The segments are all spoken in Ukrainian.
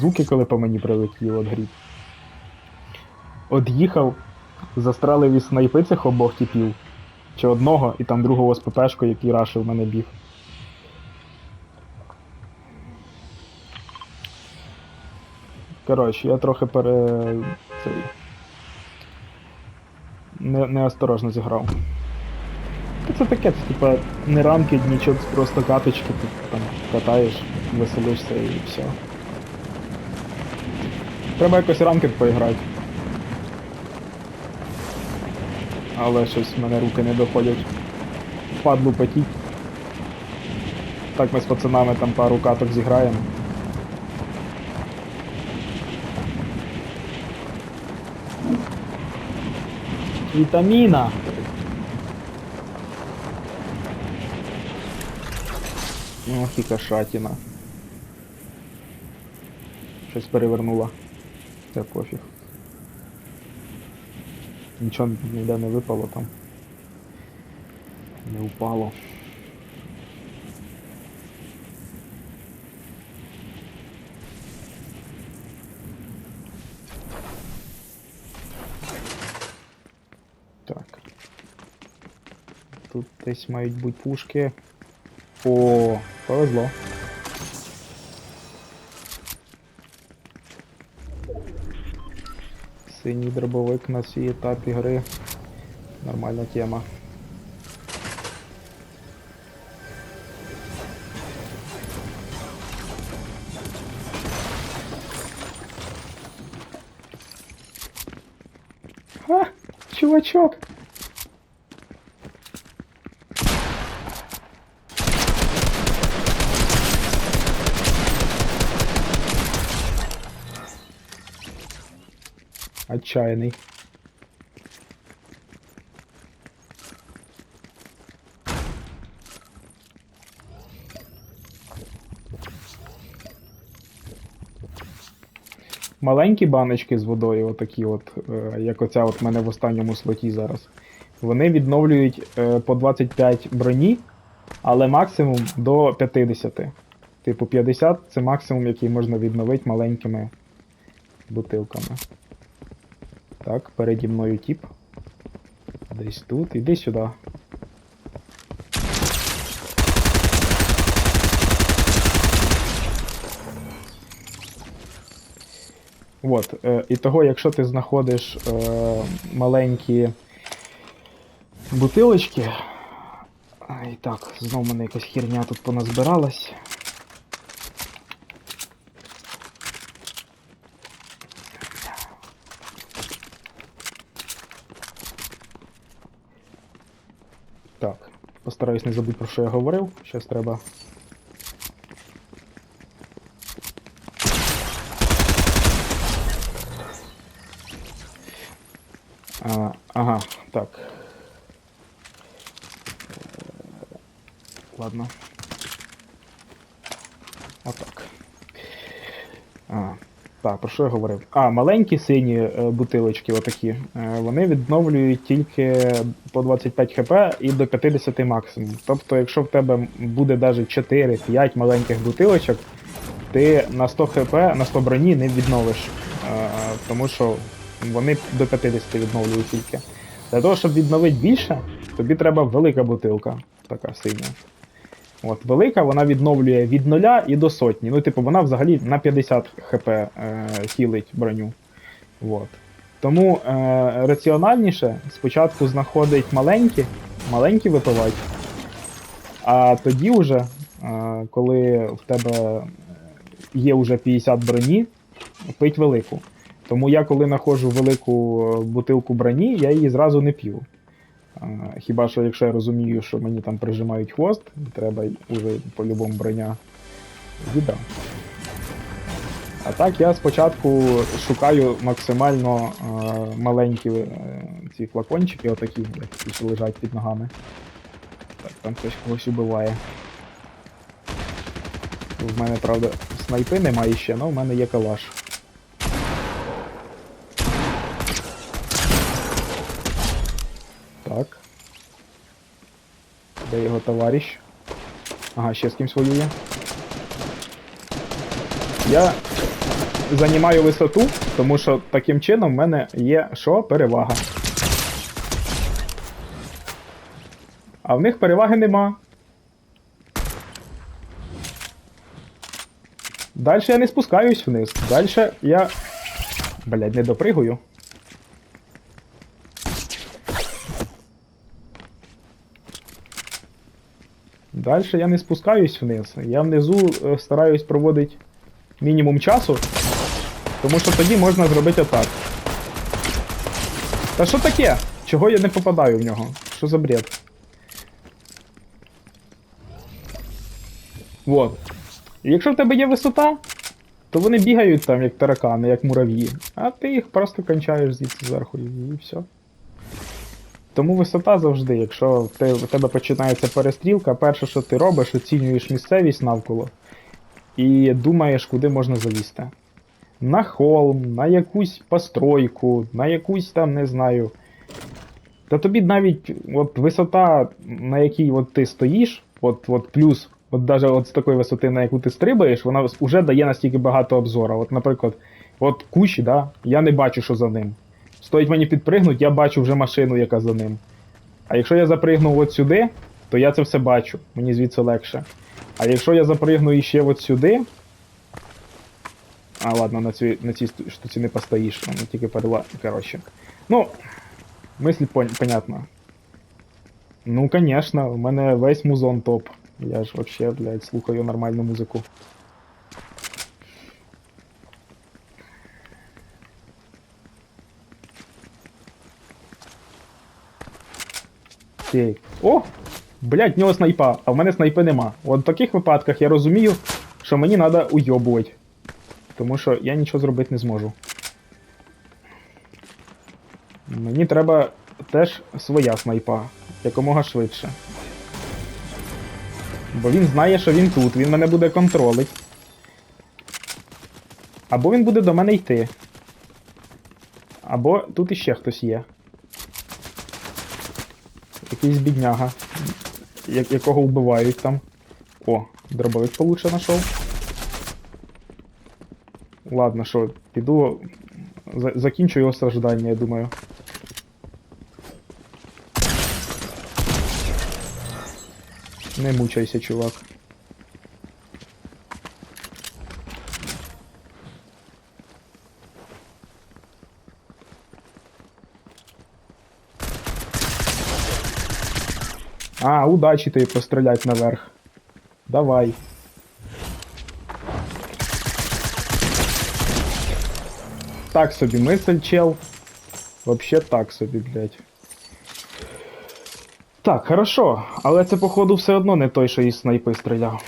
звуки, коли по мені прилетіло от гріб. От їхав, застрелив із снайпи цих обох типів. Чи одного, і там другого з ППшкою, який рашив мене біг. Коротше, я трохи пере. цей. Не, неосторожно зіграв. Це таке, це типа не рамки, нічого, просто каточки, ти там катаєш, веселишся і все. Треба якось рамки поіграти. Але щось в мене руки не доходять. Впадлу потіть. Так ми з пацанами там пару каток зіграємо. Вітаміна! Ох і кошатіна. Щось перевернула. Це пофіг. Нічого ніде не випало там. Не упало. Так. Тут десь мають бути пушки. О, повезло. Синій дробовик на цій етапі гри. Нормальна тема. А, чувачок! Отчаянный. Маленькі баночки з водою, отакі от, е, як оця от мене в останньому слоті зараз. Вони відновлюють е, по 25 броні, але максимум до 50. Типу 50 це максимум, який можна відновити маленькими бутилками. Так, переді мною тіп. Десь тут. Іди сюди. От, е, і того, якщо ти знаходиш е, маленькі бутилочки. А, І так, знов в мене якась херня тут поназбиралась. Так, постараюсь не забути про що я говорив. Щас треба. А, ага, так. Е, Ладно. Отак. А, так, про що я говорив? А, маленькі сині е, бутилочки, отакі, е, вони відновлюють тільки по 25 хп і до 50 максимум. Тобто, якщо в тебе буде навіть 4-5 маленьких бутилочок, ти на 100 хп, на 100 броні не відновиш. Е, тому що вони до 50 відновлюють тільки. Для того, щоб відновити більше, тобі треба велика бутилка, така синя. От, велика, вона відновлює від 0 і до сотні. Ну, типу, вона взагалі на 50 хп е, хілить броню. От. Тому е, раціональніше спочатку знаходить маленькі, маленькі випивати, а тоді вже, е, коли в тебе є вже 50 броні, пить велику. Тому я, коли знаходжу велику е, бутилку броні, я її зразу не п'ю. Хіба що якщо я розумію, що мені там прижимають хвост, треба вже по-любому броня віддам. А так я спочатку шукаю максимально е, маленькі е, ці флакончики, отакі, які що лежать під ногами. Так, там хтось когось убиває. В мене, правда, снайпи немає ще, але в мене є калаш. Де його товариш? Ага, ще з кимсь воює. Я займаю висоту, тому що таким чином в мене є що? Перевага. А в них переваги нема. Далі я не спускаюсь вниз. Далі я. Блядь, не допригую. Далі я не спускаюсь вниз. Я внизу е, стараюсь проводити мінімум часу, тому що тоді можна зробити отак. Та що таке? Чого я не попадаю в нього? Що за бред? Вот. Якщо в тебе є висота, то вони бігають там як таракани, як мурав'ї, а ти їх просто кончаєш звідси зверху і все. Тому висота завжди, якщо в те- тебе починається перестрілка, перше, що ти робиш, оцінюєш місцевість навколо і думаєш, куди можна залізти. На холм, на якусь постройку, на якусь там, не знаю. Та тобі навіть от висота, на якій от ти стоїш, от, от плюс, от даже от з такої висоти, на яку ти стрибаєш, вона вже дає настільки багато обзору. От, наприклад, от кущ, да, я не бачу, що за ним. Стоїть мені підпригнути, я бачу вже машину, яка за ним. А якщо я запригну от сюди, то я це все бачу. Мені звідси легше. А якщо я запригну іще от сюди. А, ладно, на цій, на цій штуці не постоїш, воно тільки перела. Коротше. Ну, мисль пон- понятна. Ну, конечно, у мене весь музон топ. Я ж вообще, блядь, слухаю нормальну музику. Окей. О! Блять, в нього снайпа, а в мене снайпи нема. От в таких випадках я розумію, що мені треба уйобувати. Тому що я нічого зробити не зможу. Мені треба теж своя снайпа, якомога швидше. Бо він знає, що він тут, він мене буде контролить. Або він буде до мене йти. Або тут іще хтось є. Якийсь бідняга, якого вбивають там. О, дробовик получше знайшов. Ладно, що, піду. за- Закінчу його страждання, я думаю. Не мучайся, чувак. Удачі тобі пострілять наверх. Давай. Так собі мисль, чел. Вообще так собі, блядь. Так, хорошо, але це, походу, все одно не той, що із снайпи стріляв.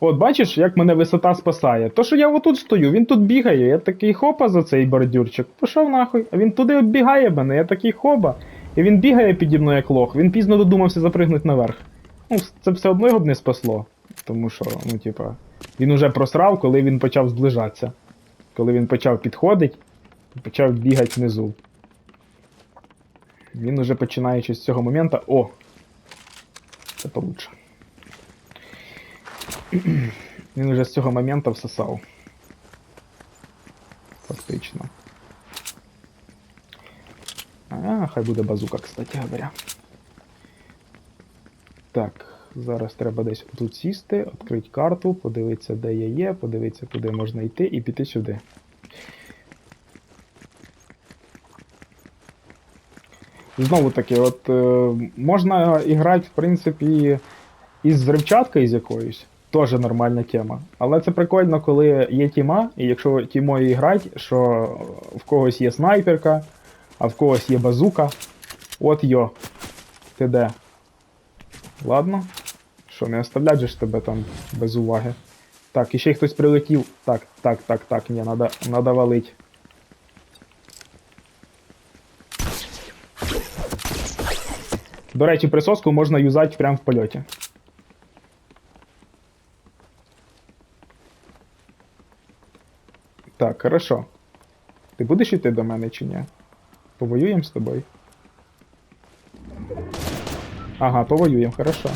От бачиш, як мене висота спасає. То, що я отут стою, він тут бігає, я такий хопа за цей бордюрчик, пішов нахуй, а він туди оббігає мене, я такий хоба. І він бігає піді мною як лох, він пізно додумався запригнути наверх. Ну, це все одно його б не спасло. Тому що, ну, типа, він уже просрав, коли він почав зближатися. Коли він почав підходити, почав бігати внизу. Він уже починаючи з цього моменту. О! Це получше. Він уже з цього моменту всосав. Фактично. А, хай буде базука, кстати говоря. Так, зараз треба десь тут сісти, відкрити карту, подивитися, де я є, подивитися, куди можна йти, і піти сюди. Знову таки, от е, можна іграти, в принципі, із взривчаткою з якоюсь. Теж нормальна тема. Але це прикольно, коли є тіма, і якщо тімою грати, що в когось є снайперка, а в когось є базука. От йо. Ти де? Ладно. Що, не оставлять же ж тебе там без уваги. Так, і ще й хтось прилетів. Так, так, так, так, ні, надо, надо валить. До речі, присоску можна юзати прямо в польоті. Так, хорошо. Ти будеш йти до мене чи ні? Повоюємо з тобою? Ага, повоюємо, хорошо.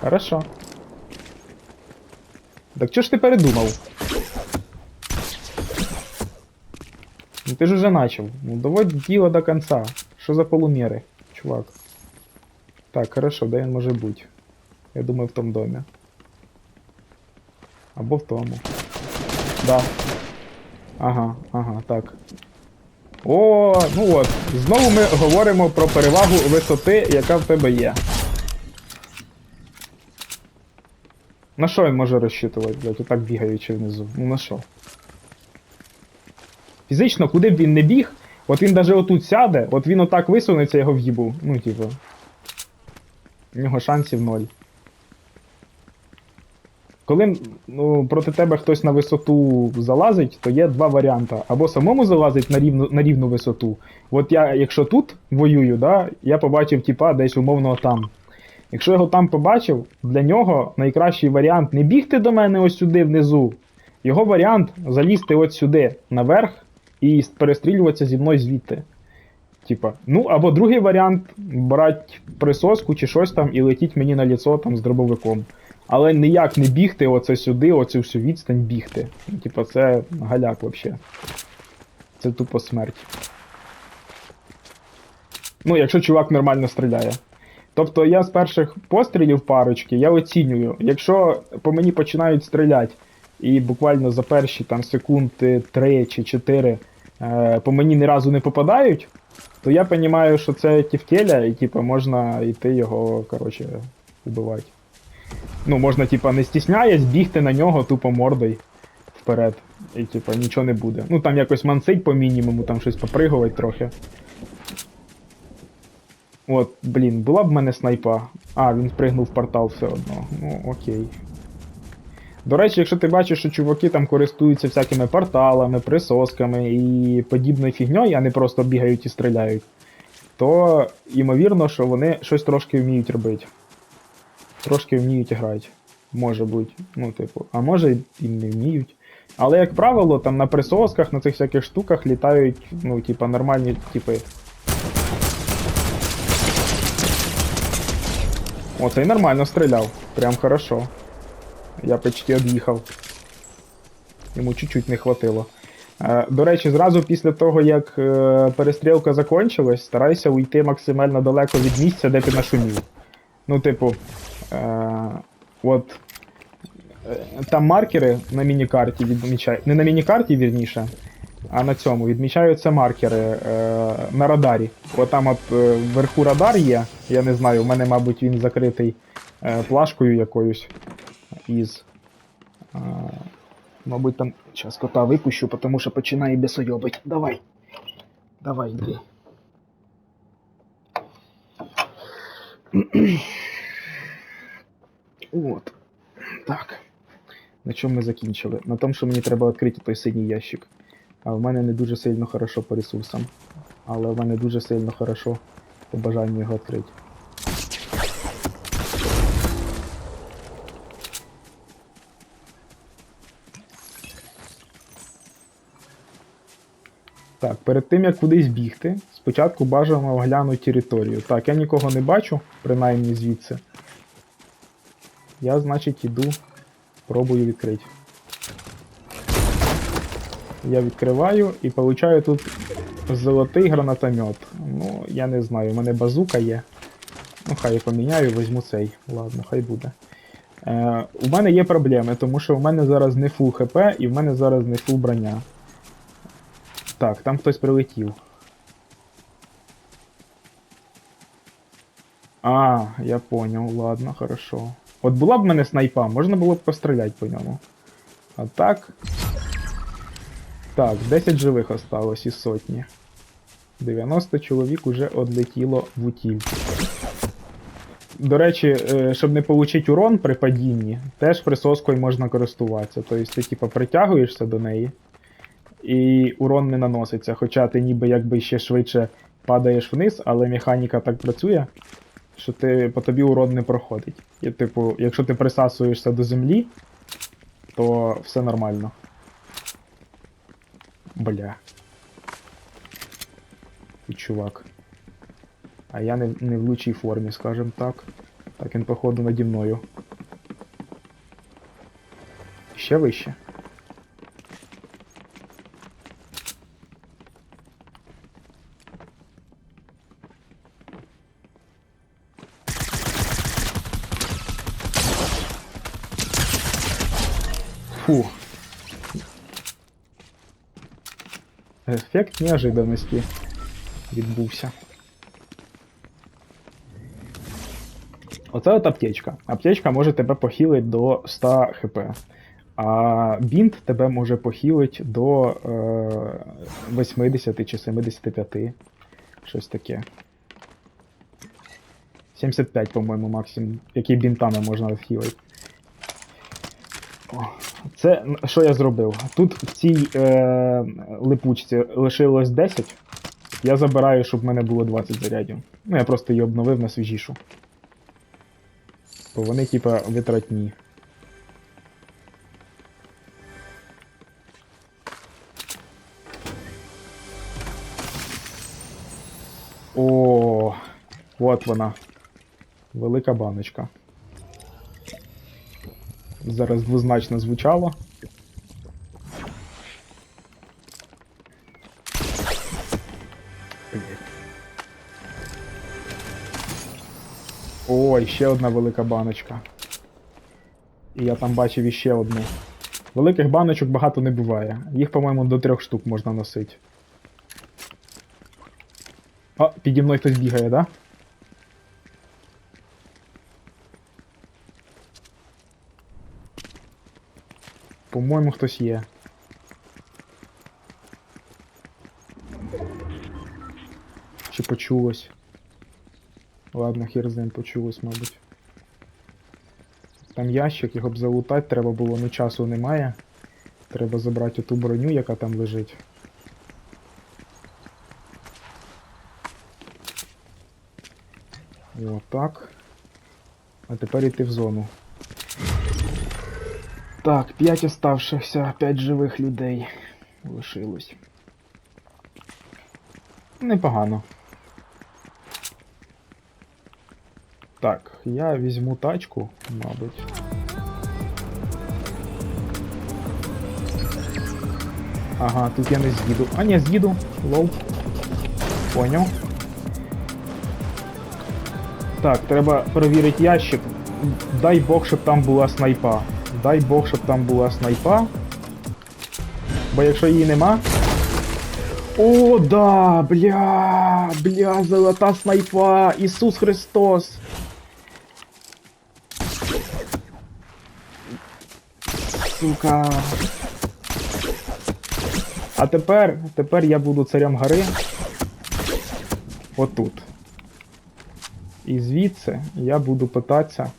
Хорошо. Так чого ж ти передумав? Ну ти ж уже начал. Ну доводь діло до конца. Що за полуміри, чувак? Так, хорошо, де він може бути? Я думаю, в тому домі. Або в тому. Да. Ага, ага, так. О, ну от. Знову ми говоримо про перевагу висоти, яка в тебе є. На що він може розчитувати, блядь, отак бігаючи внизу? Ну на що? Фізично, куди б він не біг, от він навіть отут сяде, от він отак висунеться, його в'їбу. Ну, типу. У нього шансів ноль. Коли ну, проти тебе хтось на висоту залазить, то є два варіанти. Або самому залазить на рівну, на рівну висоту. От я, якщо тут воюю, да, я побачив типа десь умовно там. Якщо його там побачив, для нього найкращий варіант не бігти до мене ось сюди внизу. Його варіант залізти от сюди наверх і перестрілюватися зі мною звідти. Типа, ну або другий варіант брати присоску чи щось там і летіть мені на ліцо там з дробовиком. Але ніяк не бігти оце сюди, оцю всю відстань бігти. Типа, це галяк вообще. Це тупо смерть. Ну, якщо чувак нормально стріляє. Тобто я з перших пострілів парочки я оцінюю. Якщо по мені починають стріляти, і буквально за перші там секунди 3 чи 4 е, по мені ні разу не попадають, то я розумію, що це тівтеля, і типу, можна йти його, коротше, убивати. Ну, можна, типа, не стісняясь, бігти на нього тупо мордою вперед. І типа нічого не буде. Ну там якось мансить по мінімуму, там щось попригувати трохи. От, блін, була б в мене снайпа. А, він спригнув в портал все одно. Ну, окей. До речі, якщо ти бачиш, що чуваки там користуються всякими порталами, присосками і подібною фігньою, а не просто бігають і стріляють, то ймовірно, що вони щось трошки вміють робити. Трошки вміють грати. Може бути. Ну, типу, а може і не вміють. Але, як правило, там на присосках, на цих всяких штуках літають, ну, типа, нормальні типи. О, цей нормально стріляв. Прям хорошо. Я почти од'їхав. Йому чуть-чуть не хватило. Е, До речі, зразу після того, як е, перестрілка закончилась, старайся уйти максимально далеко від місця, де ти нашумів. Ну, типу, от е, там маркери на міні-карті відмічають. Не на міні-карті, вірніше, а на цьому відмічаються маркери е, на радарі. От там от е, вверху радар є. Я не знаю, у мене, мабуть, він закритий е, плашкою якоюсь із. Е, мабуть, там. Зараз кота випущу, тому що починає бісойобить. Давай. Давай, йди. От. Так. На чому ми закінчили? На тому, що мені треба відкрити той синій ящик. А в мене не дуже сильно хорошо по ресурсам. Але в мене дуже сильно хорошо по бажанню його відкрити. Так, перед тим як кудись бігти, спочатку бажано оглянути територію. Так, я нікого не бачу, принаймні звідси. Я, значить, іду, пробую відкрити. Я відкриваю і получаю тут золотий гранатомет. Ну, я не знаю, у мене базука є. Ну, хай я поміняю, візьму цей. Ладно, хай буде. Е, у мене є проблеми, тому що в мене зараз не фул хп і в мене зараз не фул броня. Так, там хтось прилетів. А, я понял, ладно, хорошо. От була б в мене снайпа, можна було б постріляти по ньому. А так. Так, 10 живих осталось із сотні. 90 чоловік уже одлетіло в утіль. До речі, е, щоб не отримати урон при падінні, теж присоскою можна користуватися. Тобто ти типа притягуєшся до неї, і урон не наноситься. Хоча ти ніби якби ще швидше падаєш вниз, але механіка так працює, що ти, по тобі урон не проходить. І, типу, якщо ти присасуєшся до землі, то все нормально. Бля. Ти чувак. А я не, не в лучшій формі, скажем так. Так він, походу, наді мною. Ще вище. Ефект неожиданності відбувся. Оце от аптечка. Аптечка може тебе похилити до 100 хп. А бінт тебе може похилити до е, 80 чи 75. Щось таке. 75, по-моєму, максимум. Які бінтами можна відхилити. Це що я зробив? Тут в цій е, липучці лишилось 10. Я забираю, щоб в мене було 20 зарядів. Ну, я просто її обновив на свіжішу. Бо вони, типа, витратні. О, от вона. Велика баночка. Зараз двозначно звучало. Ой, ще одна велика баночка. І я там бачив іще одну. Великих баночок багато не буває. Їх, по-моєму, до трьох штук можна носити. А, піді мною хтось бігає, да? По-моєму, хтось є. Чи почулось? Ладно, хер з ним почулось, мабуть. Там ящик, його б залутати треба було, ну часу немає. Треба забрати ту броню, яка там лежить. Отак. А тепер йти в зону. Так, 5 оставшихся, 5 живих людей лишилось. Непогано. Так, я візьму тачку, мабуть. Ага, тут я не з'їду. А, ні, з'їду. Лол. Поняв. Так, треба перевірити ящик. Дай Бог, щоб там була снайпа. Дай Бог, щоб там була снайпа. Бо якщо її нема. О, да! Бля! Бля, золота снайпа! Ісус Христос! Сука. А тепер, тепер я буду царем гори. Отут. І звідси я буду питатися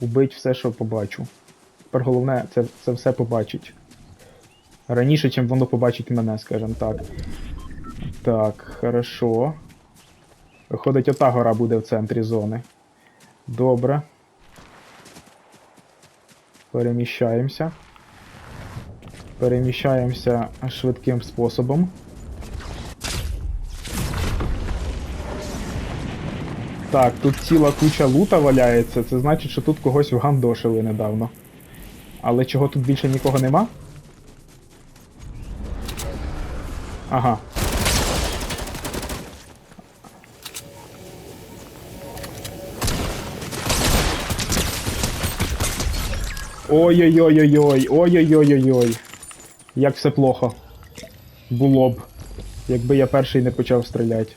убити все, що побачу. Тепер головне це, це все побачить. Раніше, чим воно побачить мене, скажімо так. Так, хорошо. Виходить, ота гора буде в центрі зони. Добре. Переміщаємося. Переміщаємося швидким способом. Так, тут ціла куча лута валяється, це значить, що тут когось вгандошили недавно. Але чого тут більше нікого нема? Ага. Ой-ой-ой-ой-ой, ой-ой-ой-ой-ой. Як все плохо. Було б. Якби я перший не почав стріляти.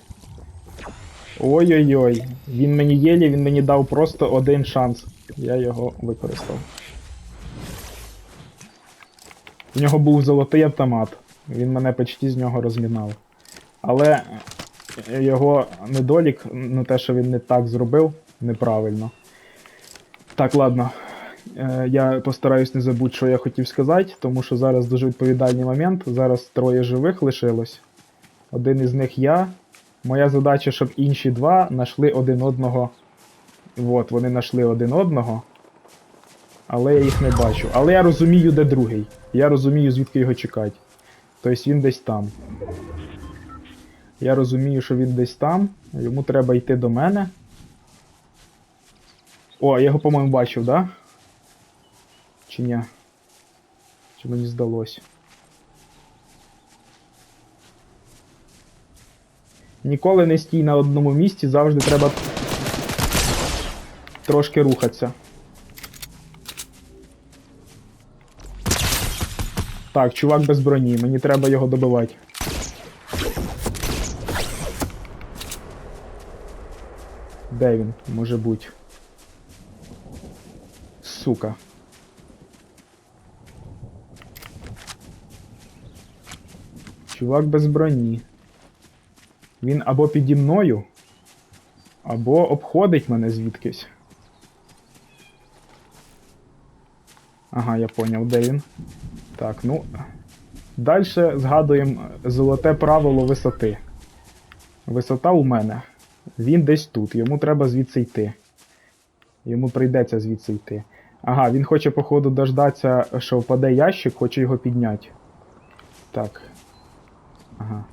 Ой-ой-ой. Він мені єлі, він мені дав просто один шанс. Я його використав. У нього був золотий автомат. Він мене почти з нього розмінав. Але його недолік, ну те, що він не так зробив, неправильно. Так, ладно. Е, Я постараюсь не забути, що я хотів сказати, тому що зараз дуже відповідальний момент. Зараз троє живих лишилось. Один із них я. Моя задача, щоб інші два знайшли один одного. От, вони знайшли один одного. Але я їх не бачу. Але я розумію, де другий. Я розумію, звідки його чекати. Тобто він десь там. Я розумію, що він десь там. Йому треба йти до мене. О, я його, по-моєму, бачив, да? Чи ні? Чи мені здалось? Ніколи не стій на одному місці, завжди треба трошки рухатися. Так, чувак без броні, мені треба його добивати. Де він? Може бути. Сука. Чувак без броні. Він або піді мною, або обходить мене звідкись. Ага, я поняв, де він. Так, ну. Далі згадуємо золоте правило висоти. Висота у мене. Він десь тут, йому треба звідси йти. Йому прийдеться звідси йти. Ага, він хоче, походу, дождатися, що впаде ящик, хоче його підняти. Так. Ага.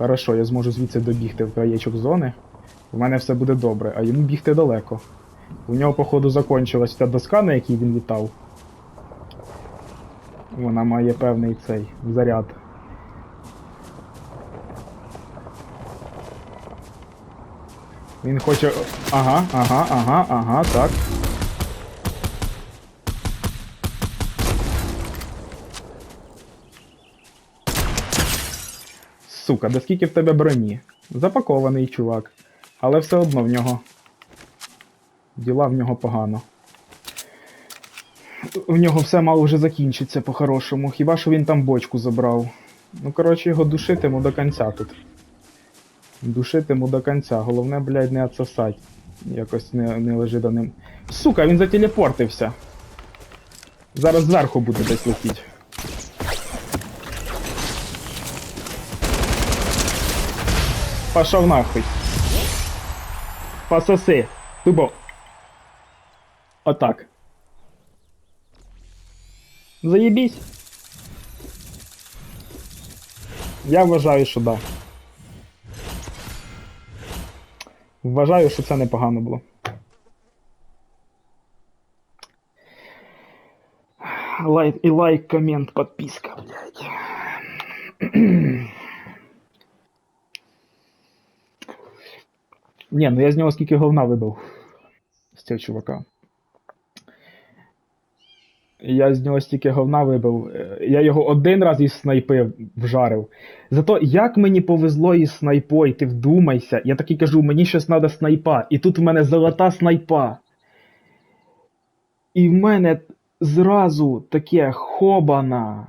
Хорошо, я зможу звідси добігти в краєчок зони. У мене все буде добре, а йому бігти далеко. У нього, походу, закончилась та доска, на якій він літав. Вона має певний цей заряд. Він хоче. Ага, ага, ага, ага, так. Сука, да скільки в тебе броні? Запакований чувак. Але все одно в нього. Діла в нього погано. У нього все мало вже закінчиться по-хорошому. Хіба що він там бочку забрав. Ну, коротше, його душитиму до кінця тут. Душитиму до кінця. Головне, блядь, не отсосать. Якось не, не лежи до ним. Сука, він зателепортився. Зараз зверху буде десь летіть. Пошов нахуй. Пососи. Тупо. Отак. Заєбісь. Я вважаю, що да. Вважаю, що це непогано було. Лайк і лайк, комент, подписка, блядь. Ні, ну я з нього скільки говна вибив. З цього чувака. Я з нього стільки говна вибив. Е, Я його один раз із снайпи вжарив. Зато як мені повезло із снайпой, ти вдумайся. Я такий кажу, мені щось треба снайпа. І тут в мене золота снайпа. І в мене зразу таке хобана.